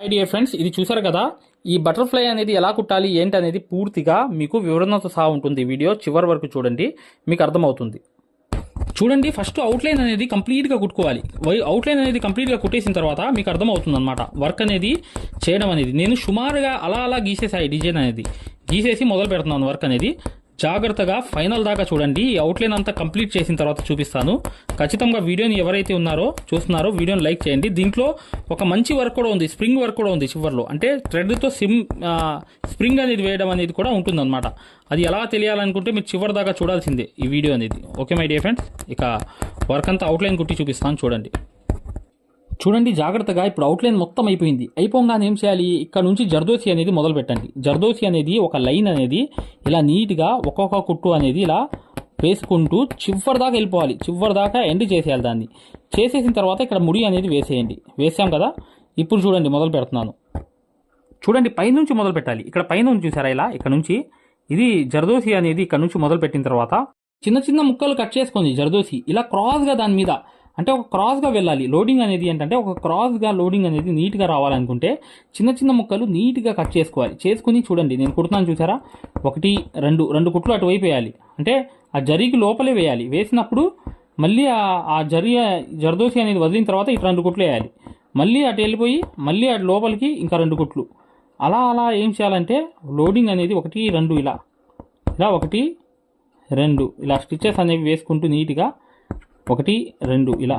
High dear friends ఇది చూసారు కదా? ఈ బటర్ఫ్లై అనేది ఎలా కుట్టాలి ఏంటి అనేది పూర్తిగా మీకు వివరణతో సహా ఉంటుంది. వీడియో చివరి వరకు చూడండి మీకు అర్థమవుతుంది. చూడండి ఫస్ట్ అవుట్లైన్ అనేది కంప్లీట్గా కుట్టుకోవాలి. వై- అవుట్లైన్ అనేది కంప్లీట్గా కుట్టేసిన తర్వాత మీకు అర్థమవుతుంది అనమాట వర్క్ అనేది చేయడం అనేది. నేను సుమారుగా అలా అలా గీసేసాయి డిజైన్ అనేది. గీసేసి మొదలు పెడుతున్నాను వర్క్ అనేది. జాగ్రత్తగా ఫైనల్ దాకా చూడండి. ఈ అవుట్లైన్ అంతా కంప్లీట్ చేసిన తర్వాత చూపిస్తాను. ఖచ్చితంగా వీడియోని ఎవరైతే ఉన్నారో చూస్తున్నారో వీడియోని లైక్ చేయండి. దీంట్లో ఒక మంచి వర్క్ కూడా ఉంది. స్ప్రింగ్ వర్క్ కూడా ఉంది చివర్లో. అంటే థ్రెడ్తో సిమ్ స్ప్రింగ్ అనేది వేయడం అనేది కూడా ఉంటుందన్నమాట. అది ఎలా తెలియాలనుకుంటే మీరు చివరి దాకా చూడాల్సిందే ఈ వీడియో అనేది. ఓకే మై డియర్ ఫ్రెండ్స్ ఇక వర్క్ అంతా అవుట్లైన్ కుట్టి చూపిస్తాను చూడండి. చూడండి జాగ్రత్తగా ఇప్పుడు అవుట్లైన్ మొత్తం అయిపోయింది. అయిపోగానే ఏం చేయాలి? ఇక్కడ నుంచి జర్దోసి అనేది మొదలు పెట్టండి జర్దోసి అనేది ఒక లైన్ అనేది ఇలా నీట్గా ఒక్కొక్క కుట్టు అనేది ఇలా వేసుకుంటూ చివరి దాకా వెళ్ళిపోవాలి. చివరి దాకా ఎండ్ చేసేయాలి దాన్ని. చేసేసిన తర్వాత ఇక్కడ ముడి అనేది వేసేయండి. వేసాం కదా? ఇప్పుడు చూడండి మొదలు పెడుతున్నాను. చూడండి పైనుంచి మొదలు పెట్టాలి. ఇక్కడ పైనుంచి చూసారా ఇలా? ఇక్కడ నుంచి ఇది జర్దోసి అనేది ఇక్కడ నుంచి మొదలు పెట్టిన తర్వాత చిన్న చిన్న ముక్కలు కట్ చేసుకోండి జర్దోసి ఇలా క్రాస్గా దాని మీద అంటే ఒక క్రాస్గా వెళ్ళాలి. లోడింగ్ అనేది ఏంటంటే ఒక క్రాస్గా లోడింగ్ అనేది నీట్గా రావాలనుకుంటే చిన్న చిన్న ముక్కలు నీట్గా కట్ చేసుకోవాలి. చేసుకుని చూడండి. నేను కుడుతున్నాను చూసారా? ఒకటి రెండు రెండు కుట్లు అటువైపు వేయాలి. అంటే ఆ జరీకి లోపలే వేయాలి. వేసినప్పుడు మళ్ళీ ఆ- జరి జరదోసి అనేది వదిలిన తర్వాత ఇటు రెండు కుట్లు వేయాలి. మళ్ళీ అటు వెళ్ళిపోయి మళ్ళీ అటు లోపలికి ఇంకా రెండు కుట్లు. అలా అలా ఏం చేయాలంటే లోడింగ్ అనేది ఒకటి రెండు ఇలా. ఇలా ఒకటి రెండు. ఇలా స్టిచ్చెస్ అనేవి వేసుకుంటూ నీట్గా ఒకటి రెండు ఇలా.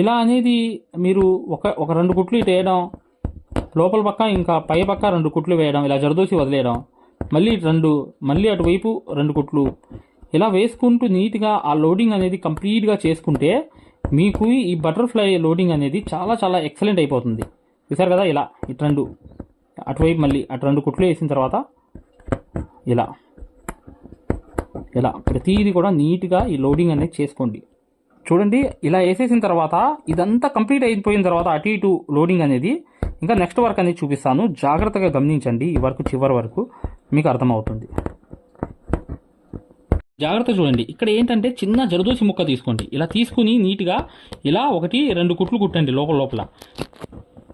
ఇలా అనేది మీరు ఒక ఒక రెండు కుట్లు ఇటు వేయడం లోపల పక్క ఇంకా పై పక్క రెండు కుట్లు వేయడం ఇలా జరదోసి వదిలేయడం మళ్ళీ రెండు మళ్ళీ అటువైపు రెండు కుట్లు. ఇలా వేసుకుంటూ నీట్గా ఆ లోడింగ్ అనేది కంప్లీట్గా చేసుకుంటే మీకు ఈ బటర్ఫ్లై లోడింగ్ అనేది చాలా చాలా ఎక్సలెంట్ అయిపోతుంది. చూసారు కదా ఇలా ఇటు రెండు అటువైపు మళ్ళీ అటు రెండు కుట్లు వేసిన తర్వాత ఇలా ఇలా ప్రతిదీ కూడా నీట్గా ఈ లోడింగ్ అనేది చేసుకోండి. చూడండి ఇలా వేసేసిన తర్వాత ఇదంతా కంప్లీట్ అయిపోయిన తర్వాత అటు ఇటు లోడింగ్ అనేది ఇంకా నెక్స్ట్ వర్క్ అనేది చూపిస్తాను. జాగ్రత్తగా గమనించండి ఈ వర్క్ చివరి వరకు మీకు అర్థమవుతుంది. జాగ్రత్త చూడండి ఇక్కడ ఏంటంటే చిన్న జరదోసి ముక్క తీసుకోండి. ఇలా తీసుకుని నీట్గా ఇలా ఒకటి రెండు కుట్లు కుట్టండి లోపల లోపల.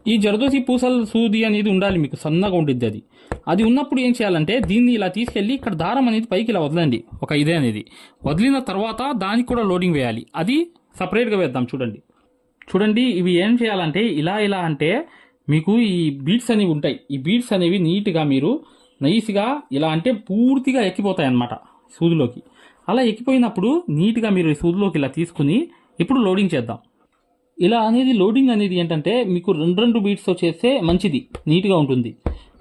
ఈ జరదోసి పూసల సూది అనేది ఉండాలి మీకు సన్నగా ఉండిద్ది అది. అది ఉన్నప్పుడు ఏం చేయాలంటే దీన్ని ఇలా తీసుకెళ్ళి ఇక్కడ దారం అనేది పైకి ఇలా వదలండి ఒక ఇదే అనేది. వదిలిన తర్వాత దానికి కూడా లోడింగ్ వేయాలి. అది సపరేట్గా వేద్దాం చూడండి. చూడండి ఇవి ఏం చేయాలంటే ఇలా ఇలా అంటే మీకు ఈ బీడ్స్ అనేవి ఉంటాయి. ఈ బీడ్స్ అనేవి నీట్గా మీరు నైస్గా ఇలా అంటే పూర్తిగా ఎక్కిపోతాయి అన్నమాట సూదిలోకి. అలా ఎక్కిపోయినప్పుడు నీట్గా మీరు ఈ సూదిలోకి ఇలా తీసుకుని ఇప్పుడు లోడింగ్ చేద్దాం. ఇలా అనేది లోడింగ్ అనేది ఏంటంటే మీకు రెండు రెండు బీట్స్తో చేస్తే మంచిది నీట్గా ఉంటుంది.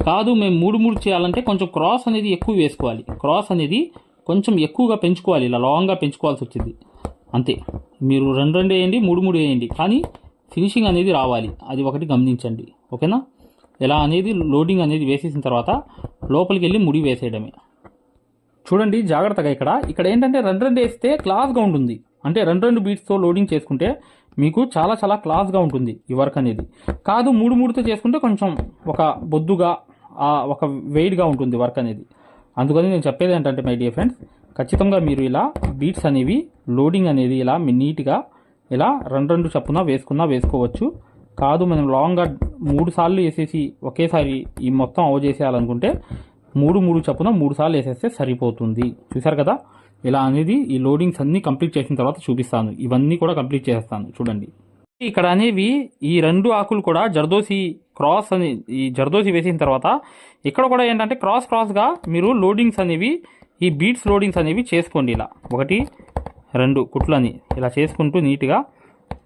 కాదు మేము మూడు మూడు చేయాలంటే కొంచెం క్రాస్ అనేది ఎక్కువ వేసుకోవాలి. క్రాస్ అనేది కొంచెం ఎక్కువగా పెంచుకోవాలి ఇలా లాంగ్గా పెంచుకోవాల్సి వచ్చింది. అంతే. మీరు రెండు రెండు వేయండి మూడు మూడు వేయండి కానీ ఫినిషింగ్ అనేది రావాలి. అది ఒకటి గమనించండి. ఓకేనా? ఇలా అనేది లోడింగ్ అనేది వేసేసిన తర్వాత లోపలికి వెళ్ళి ముడి వేసేయడమే. చూడండి జాగ్రత్తగా ఇక్కడ. ఇక్కడ ఏంటంటే రెండు రెండు వేస్తే క్లాస్గా ఉంటుంది అంటే రెండు రెండు బీట్స్తో లోడింగ్ చేసుకుంటే మీకు చాలా చాలా క్లాస్గా ఉంటుంది ఈ వర్క్ అనేది. కాదు మూడు మూడుతో చేసుకుంటే కొంచెం ఒక బొద్దుగా ఒక వెయిట్గా ఉంటుంది వర్క్ అనేది. అందుకని నేను చెప్పేది ఏంటంటే మై డియర్ ఫ్రెండ్స్ ఖచ్చితంగా మీరు ఇలా బీట్స్ అనేవి లోడింగ్ అనేది ఇలా మీ నీట్గా ఇలా రెండు రెండు చప్పున వేసుకున్నా వేసుకోవచ్చు. కాదు మనం లాంగ్గా మూడు సార్లు వేసేసి ఒకేసారి ఈ మొత్తం అవ చేసేయాలనుకుంటే మూడు మూడు చప్పున మూడు సార్లు వేసేస్తే సరిపోతుంది. చూసారు కదా? ఇలా అనేది ఈ లోడింగ్స్ అన్ని కంప్లీట్ చేసిన తర్వాత చూపిస్తాను. ఇవన్నీ కూడా కంప్లీట్ చేస్తాను చూడండి. ఇక్కడ అనేవి ఈ రెండు ఆకులు కూడా జర్దోసి క్రాస్ అని ఈ జర్దోసి వేసిన తర్వాత ఇక్కడ కూడా ఏంటంటే క్రాస్ క్రాస్గా మీరు లోడింగ్స్ అనేవి ఈ బీట్స్ లోడింగ్స్ అనేవి చేసుకోండి ఇలా. ఒకటి రెండు కుట్లని ఇలా చేసుకుంటూ నీట్గా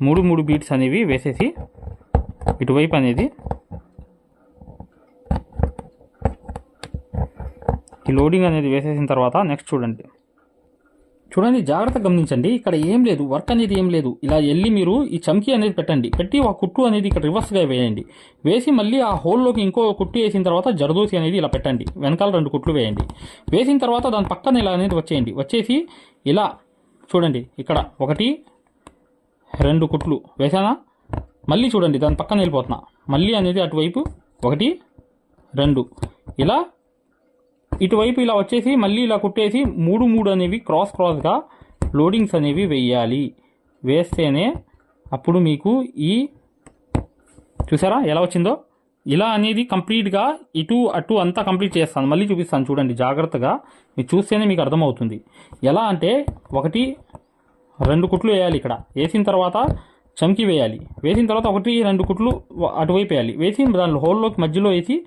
మూడు మూడు బీట్స్ అనేవి వేసేసి ఇటువైపు అనేది ఈ లోడింగ్ అనేది వేసేసిన తర్వాత నెక్స్ట్ చూడండి. చూడండి జాగ్రత్తగా గమనించండి. ఇక్కడ ఏం లేదు వర్క్ అనేది ఏం లేదు. ఇలా వెళ్ళి మీరు ఈ చమ్కీ అనేది పెట్టండి. పెట్టి ఆ కుట్టు అనేది ఇక్కడ రివర్స్గా వేయండి. వేసి మళ్ళీ ఆ హోల్లోకి ఇంకో కుట్టు వేసిన తర్వాత జరదోసి అనేది ఇలా పెట్టండి. వెనకాల రెండు కుట్లు వేయండి. వేసిన తర్వాత దాని పక్కన ఇలా అనేది వచ్చేయండి. వచ్చేసి ఇలా చూడండి ఇక్కడ ఒకటి రెండు కుట్లు వేసానా మళ్ళీ చూడండి దాని పక్కన వెళ్ళిపోతున్నా. మళ్ళీ అనేది అటువైపు ఒకటి రెండు. ఇలా ఇటువైపు ఇలా వచ్చేసి మళ్ళీ ఇలా కుట్టేసి మూడు మూడు అనేవి క్రాస్ క్రాస్గా లోడింగ్స్ అనేవి వేయాలి. వేస్తేనే అప్పుడు మీకు ఈ చూసారా ఎలా వచ్చిందో? ఇలా అనేది కంప్లీట్గా ఇటు అటు అంతా కంప్లీట్ చేస్తాను. మళ్ళీ చూపిస్తాను చూడండి జాగ్రత్తగా. మీరు చూస్తేనే మీకు అర్థమవుతుంది. ఎలా అంటే ఒకటి రెండు కుట్లు వేయాలి ఇక్కడ. వేసిన తర్వాత చమ్కి వేయాలి. వేసిన తర్వాత ఒకటి రెండు కుట్లు అటువైపు వేయాలి. వేసి దాని హోల్లోకి మధ్యలో వేసి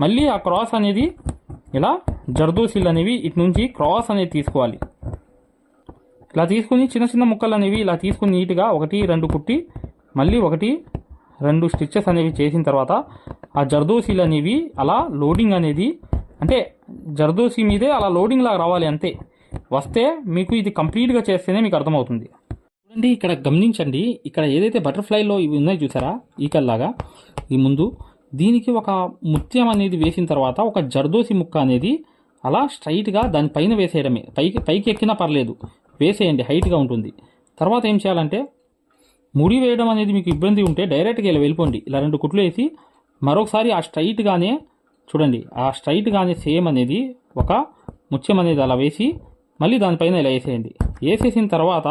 మళ్ళీ ఆ క్రాస్ అనేది ఇలా జర్దోసిల్ అనేవి ఇటు నుంచి క్రాస్ అనేది తీసుకోవాలి. ఇలా తీసుకుని చిన్న చిన్న ముక్కలు అనేవి ఇలా తీసుకుని నీట్గా ఒకటి రెండు కుట్టి మళ్ళీ ఒకటి రెండు స్టిచ్చెస్ అనేవి చేసిన తర్వాత ఆ జర్దోసీలు అనేవి అలా లోడింగ్ అనేది అంటే జర్దోసి మీదే అలా లోడింగ్ లాగా రావాలి అంతే. వస్తే మీకు ఇది కంప్లీట్గా చేస్తేనే మీకు అర్థమవుతుంది. చూడండి ఇక్కడ గమనించండి ఇక్కడ ఏదైతే బటర్ఫ్లైలో ఇవి ఉన్నాయి చూసారా? ఈకల్లాగా ఈ ముందు దీనికి ఒక ముత్యం అనేది వేసిన తర్వాత ఒక జర్దోసి ముక్క అనేది అలా స్ట్రైట్గా దానిపైన వేసేయడమే. పైకి పైకి ఎక్కినా పర్లేదు. వేసేయండి హైట్గా ఉంటుంది. తర్వాత ఏం చేయాలంటే ముడి వేయడం అనేది మీకు ఇబ్బంది ఉంటే డైరెక్ట్గా ఇలా వెళ్ళిపోండి. ఇలా రెండు కుట్లు వేసి మరొకసారి ఆ స్ట్రైట్గానే చూడండి. ఆ స్ట్రైట్గానే సేమ్ అనేది ఒక ముత్యం అనేది అలా వేసి మళ్ళీ దానిపైన ఇలా వేసేయండి. వేసేసిన తర్వాత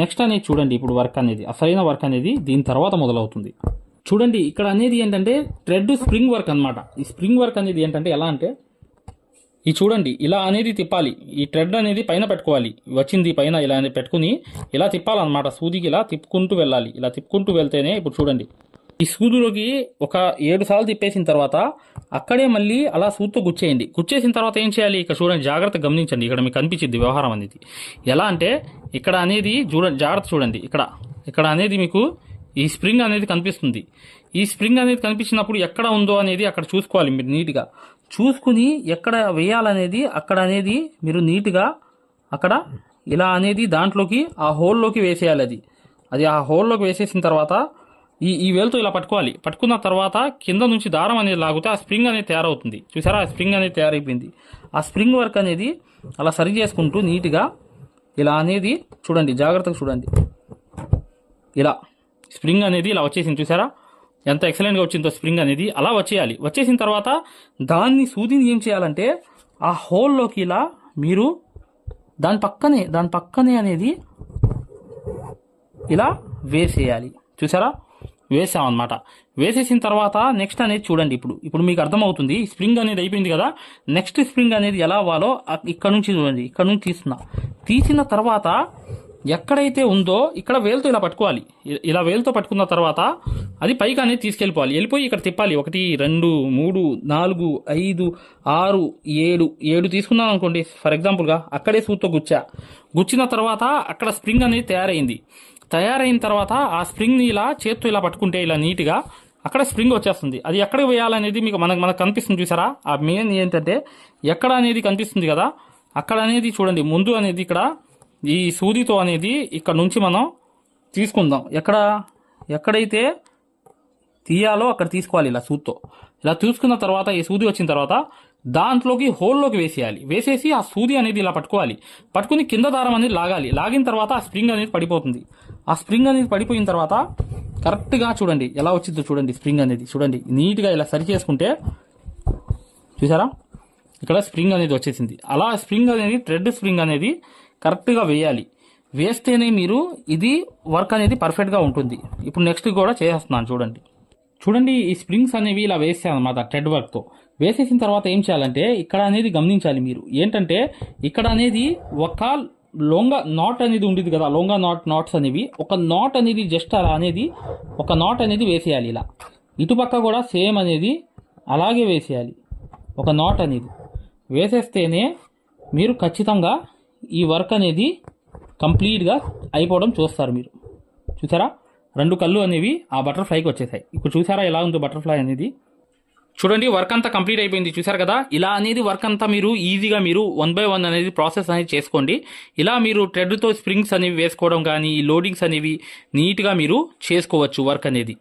నెక్స్ట్ అనేది చూడండి. ఇప్పుడు వర్క్ అనేది అసలైన వర్క్ అనేది దీని తర్వాత మొదలవుతుంది. చూడండి ఇక్కడ అనేది ఏంటంటే థ్రెడ్ స్ప్రింగ్ వర్క్ అన్నమాట. ఈ స్ప్రింగ్ వర్క్ అనేది ఏంటంటే ఎలా అంటే ఈ చూడండి ఇలా అనేది తిప్పాలి. ఈ థ్రెడ్ అనేది పైన పెట్టుకోవాలి. వచ్చింది పైన ఇలా అనేది పెట్టుకుని ఇలా తిప్పాలన్నమాట. సూదికి ఇలా తిప్పుకుంటూ వెళ్ళాలి. ఇలా తిప్పుకుంటూ వెళ్తేనే ఇప్పుడు చూడండి. ఈ సూదులోకి ఒక ఏడు సార్లు తిప్పేసిన తర్వాత అక్కడే మళ్ళీ అలా సూత్తో గుచ్చేయండి. గుచ్చేసిన తర్వాత ఏం చేయాలి? ఇక్కడ చూడండి జాగ్రత్త గమనించండి. ఇక్కడ మీకు కనిపించింది వ్యవహారం అనేది. ఎలా అంటే ఇక్కడ అనేది చూడండి జాగ్రత్త చూడండి. ఇక్కడ ఇక్కడ అనేది మీకు ఈ స్ప్రింగ్ అనేది కనిపిస్తుంది. ఈ స్ప్రింగ్ అనేది కనిపించినప్పుడు ఎక్కడ ఉందో అనేది అక్కడ చూసుకోవాలి మీరు నీట్గా. చూసుకుని ఎక్కడ వేయాలనేది అక్కడ అనేది మీరు నీట్గా అక్కడ ఇలా అనేది దాంట్లోకి ఆ హోల్లోకి వేసేయాలి అది. అది ఆ హోల్లోకి వేసేసిన తర్వాత ఈ ఈ వేలుతో ఇలా పట్టుకోవాలి. పట్టుకున్న తర్వాత కింద నుంచి దారం అనేది లాగితే ఆ స్ప్రింగ్ అనేది తయారవుతుంది. చూసారా? ఆ స్ప్రింగ్ అనేది తయారైపోయింది. ఆ స్ప్రింగ్ వర్క్ అనేది అలా సరి చేసుకుంటూ నీట్గా ఇలా అనేది చూడండి జాగ్రత్తగా చూడండి. ఇలా. స్ప్రింగ్ అనేది ఇలా వచ్చేసింది చూసారా? ఎంత ఎక్సలెంట్గా వచ్చిందో స్ప్రింగ్ అనేది అలా వచ్చేయాలి. వచ్చేసిన తర్వాత దాన్ని సూదిని ఏం చేయాలంటే ఆ హోల్లోకి ఇలా మీరు దాని పక్కనే దాని పక్కనే అనేది ఇలా వేసేయాలి. చూసారా? వేసామన్నమాట. వేసేసిన తర్వాత నెక్స్ట్ అనేది చూడండి ఇప్పుడు. ఇప్పుడు మీకు అర్థమవుతుంది. స్ప్రింగ్ అనేది అయిపోయింది కదా. నెక్స్ట్ స్ప్రింగ్ అనేది ఎలా అవ్వాలో ఇక్కడ నుంచి చూడండి. ఇక్కడ నుంచి తీస్తున్నా. తీసిన తర్వాత ఎక్కడైతే ఉందో ఇక్కడ వేలుతో ఇలా పట్టుకోవాలి. ఇలా వేలుతో పట్టుకున్న తర్వాత అది పైకి అనేది తీసుకెళ్ళిపోవాలి. వెళ్ళిపోయి ఇక్కడ తిప్పాలి. ఒకటి రెండు మూడు నాలుగు ఐదు ఆరు ఏడు ఏడు తీసుకున్నాం అనుకోండి. ఫర్ ఎగ్జాంపుల్గా అక్కడే సూత్తో గుచ్చా. గుచ్చిన తర్వాత అక్కడ స్ప్రింగ్ అనేది తయారైంది. తయారైన తర్వాత ఆ స్ప్రింగ్ని ఇలా చేత్తో ఇలా పట్టుకుంటే ఇలా నీట్గా అక్కడ స్ప్రింగ్ వచ్చేస్తుంది. అది ఎక్కడ వేయాలనేది మీకు మనకు మనకు కనిపిస్తుంది చూసారా? ఆ మెయిన్ ఏంటంటే ఎక్కడ అనేది కనిపిస్తుంది కదా? అక్కడ అనేది చూడండి. ముందు అనేది ఇక్కడ ఈ సూదితో అనేది ఇక్కడ నుంచి మనం తీసుకుందాం. ఎక్కడ ఎక్కడైతే తీయాలో అక్కడ తీసుకోవాలి ఇలా సూత్తో ఇలా తీసుకున్న తర్వాత ఈ సూది వచ్చిన తర్వాత దాంట్లోకి హోల్లోకి వేసేయాలి. వేసేసి ఆ సూది అనేది ఇలా పట్టుకోవాలి. పట్టుకుని కింద దారం అనేది లాగాలి. లాగిన తర్వాత ఆ స్ప్రింగ్ అనేది పడిపోతుంది. ఆ స్ప్రింగ్ అనేది పడిపోయిన తర్వాత కరెక్ట్గా చూడండి. ఎలా వచ్చిందో చూడండి స్ప్రింగ్ అనేది. చూడండి. నీట్గా ఇలా సరి చేసుకుంటే చూసారా? ఇక్కడ స్ప్రింగ్ అనేది వచ్చేసింది. అలా స్ప్రింగ్ అనేది థ్రెడ్ స్ప్రింగ్ అనేది కరెక్ట్గా వేయాలి. వేస్తేనే మీరు ఇది వర్క్ అనేది పర్ఫెక్ట్గా ఉంటుంది. ఇప్పుడు నెక్స్ట్ కూడా చేసేస్తున్నాను చూడండి. చూడండి ఈ స్ప్రింగ్స్ అనేవి ఇలా వేసాను అనమాట టెడ్ వర్క్తో. వేసేసిన తర్వాత ఏం చేయాలంటే ఇక్కడ అనేది గమనించాలి మీరు. ఏంటంటే ఇక్కడ అనేది ఒక లొంగ నాట్ అనేది ఉండేది కదా లొంగ నాట్ నాట్స్ అనేవి. ఒక నాట్ అనేది జస్ట్ అలా అనేది ఒక నాట్ అనేది వేసేయాలి ఇలా. ఇటుపక్క కూడా సేమ్ అనేది అలాగే వేసేయాలి. ఒక నాట్ అనేది. వేసేస్తేనే మీరు ఖచ్చితంగా ఈ వర్క్ అనేది కంప్లీట్గా అయిపోవడం చూస్తారు మీరు. చూసారా? రెండు కళ్ళు అనేవి ఆ బటర్ఫ్లైకి వచ్చేసాయి. ఇప్పుడు చూసారా ఎలా ఉందో బటర్ఫ్లై అనేది? చూడండి వర్క్ అంతా కంప్లీట్ అయిపోయింది. చూసారు కదా? ఇలా అనేది వర్క్ అంతా మీరు ఈజీగా మీరు వన్ బై వన్ అనేది ప్రాసెస్ అనేది చేసుకోండి. ఇలా మీరు ట్రెడ్తో స్ప్రింగ్స్ అనేవి వేసుకోవడం కానీ ఈ లోడింగ్స్ అనేవి నీట్గా మీరు చేసుకోవచ్చు వర్క్ అనేది.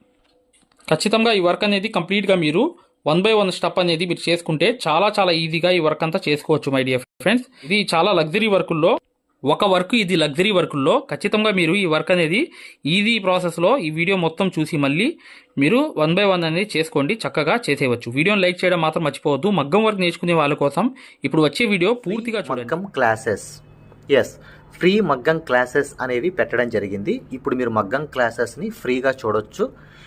ఖచ్చితంగా ఈ వర్క్ అనేది కంప్లీట్గా మీరు వన్ బై వన్ స్టెప్ అనేది మీరు చేసుకుంటే చాలా చాలా ఈజీగా ఈ వర్క్ అంతా చేసుకోవచ్చు మై డియర్ ఫ్రెండ్స్ ఇది చాలా లగ్జరీ వర్కుల్లో ఒక వర్క్ ఇది లగ్జరీ వర్కుల్లో ఖచ్చితంగా మీరు ఈ వర్క్ అనేది ఈజీ ప్రాసెస్లో ఈ వీడియో మొత్తం చూసి మళ్ళీ మీరు వన్ బై వన్ అనేది చేసుకోండి చక్కగా చేసేయవచ్చు. వీడియోని లైక్ చేయడం మాత్రం మర్చిపోవద్దు. మగ్గం వర్క్ నేర్చుకునే వాళ్ళ కోసం ఇప్పుడు వచ్చే వీడియో పూర్తిగా చూడండి. మగ్గం క్లాసెస్ ఎస్ ఫ్రీ మగ్గం క్లాసెస్ అనేవి పెట్టడం జరిగింది. ఇప్పుడు మీరు మగ్గం క్లాసెస్ని ఫ్రీగా చూడొచ్చు.